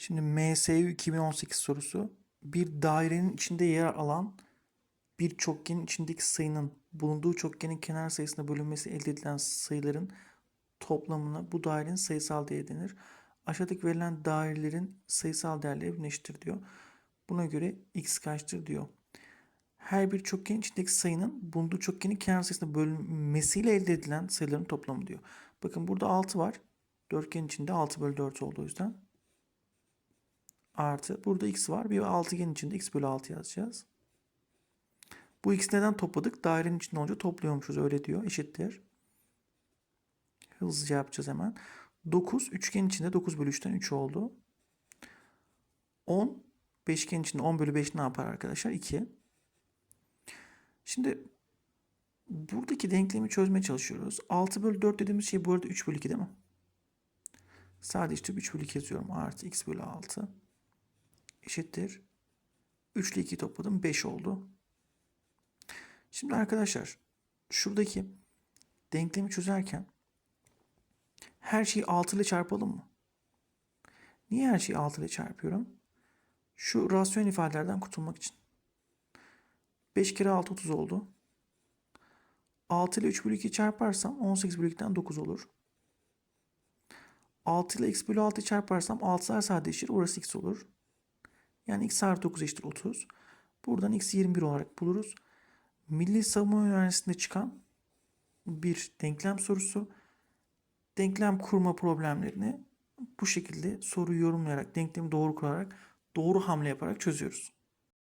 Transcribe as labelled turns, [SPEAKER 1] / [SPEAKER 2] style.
[SPEAKER 1] Şimdi MSU 2018 sorusu bir dairenin içinde yer alan bir çokgenin içindeki sayının bulunduğu çokgenin kenar sayısına bölünmesi elde edilen sayıların toplamına bu dairenin sayısal değeri denir. Aşağıdaki verilen dairelerin sayısal değerleri birleştir diyor. Buna göre x kaçtır diyor. Her bir çokgenin içindeki sayının bulunduğu çokgenin kenar sayısına bölünmesiyle elde edilen sayıların toplamı diyor. Bakın burada 6 var. Dörtgenin içinde 6 bölü 4 oldu o yüzden. Artı. Burada x var. Bir altıgenin içinde x bölü 6 yazacağız. Bu x neden topladık? Dairenin içinde olunca topluyormuşuz öyle diyor. Eşittir. Hızlıca yapacağız hemen. 9 üçgenin içinde 9 bölü 3'ten 3 oldu. 10 beşgenin içinde 10 bölü 5 ne yapar arkadaşlar? 2. Şimdi buradaki denklemi çözmeye çalışıyoruz. 6 bölü 4 dediğimiz şey bu arada 3 bölü 2 değil mi? Sadece işte 3 bölü 2 yazıyorum. Artı x bölü 6 eşittir. 3 ile 2'yi topladım. 5 oldu. Şimdi arkadaşlar şuradaki denklemi çözerken her şeyi 6 ile çarpalım mı? Niye her şeyi 6 ile çarpıyorum? Şu rasyon ifadelerden kurtulmak için. 5 kere 6 30 oldu. 6 ile 3 bölü 2 çarparsam 18 bölü 2'den 9 olur. 6 ile x bölü 6'yı çarparsam 6'lar sadeleşir. Orası x olur. Yani x artı 9 eşittir 30. Buradan x 21 olarak buluruz. Milli Savunma Üniversitesi'nde çıkan bir denklem sorusu. Denklem kurma problemlerini bu şekilde soruyu yorumlayarak, denklemi doğru kurarak, doğru hamle yaparak çözüyoruz.